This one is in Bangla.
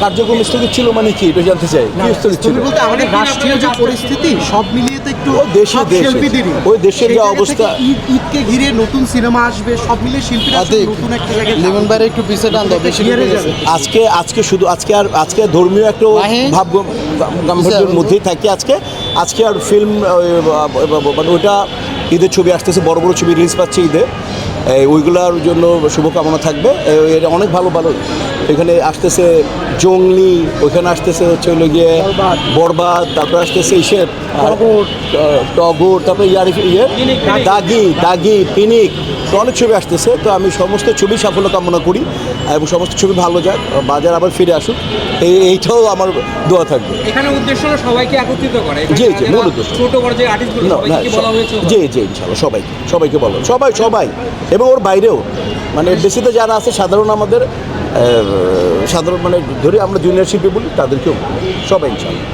কার্যক্রম স্থগিত ছিল মানে কি? এটা জানতে চাই। কি স্থগিত ছিল? বলতে আমাদের রাষ্ট্রীয় যে পরিস্থিতি সব মিলিয়ে তো একটু ওই দেশে- দেশে। ওই দেশের যা অবস্থা- ঈদকে ঘিরে নতুন সিনেমা আসবে সব মিলিয়ে শিল্পীরা নতুন একটা জায়গায় লিমন বাইরে একটু পিছিয়ে টান দাও বেশি আজকে আজকে শুধু আজকে আর আজকে ধর্মীয় একটা? ভাব গম- গাম্ভীর্যের মধ্যেই থাকি আজকে। আজকে আর ফিল্ম মানে ওইটা ঈদের ছবি আসতেছে বড় বড় ছবি রিলিজ পাচ্ছে ঈদে। এই, ওইগুলোর জন্য শুভকামনা থাকবে। এটা অনেক ভালো ভালো এখানে আসতেছে জংলি ওইখানে আসতেছে হচ্ছে হলো গিয়ে বরবাদ তারপরে আসতেছে ইসের টগর। টগর তারপরে ইয়ার ইয়ে দাগি দাগি পিনিক অনেক ছবি আসতেছে। তো আমি সমস্ত ছবি সাফল্য কামনা করি এবং সমস্ত ছবি ভালো যাক বাজার আবার ফিরে আসুক। এই এইটাও আমার দোয়া থাকবে। এখানে উদ্দেশ্য হলো সবাইকে একত্রিত করে। জি, জি, মূল উদ্দেশ্য। ছোট বড় যে আর্টিস্টগুলো না, সবাইকে বলা হয়েছে জি জি ইনশাল্লাহ সবাইকে সবাইকে বলো। সবাই সবাই। এবং ওর বাইরেও মানে বেশিতে যারা আছে সাধারণ আমাদের সাধারণ মানে ধরে আমরা জুনিয়র শিল্পী বলি তাদেরকেও সবাই ইনশাল্লাহ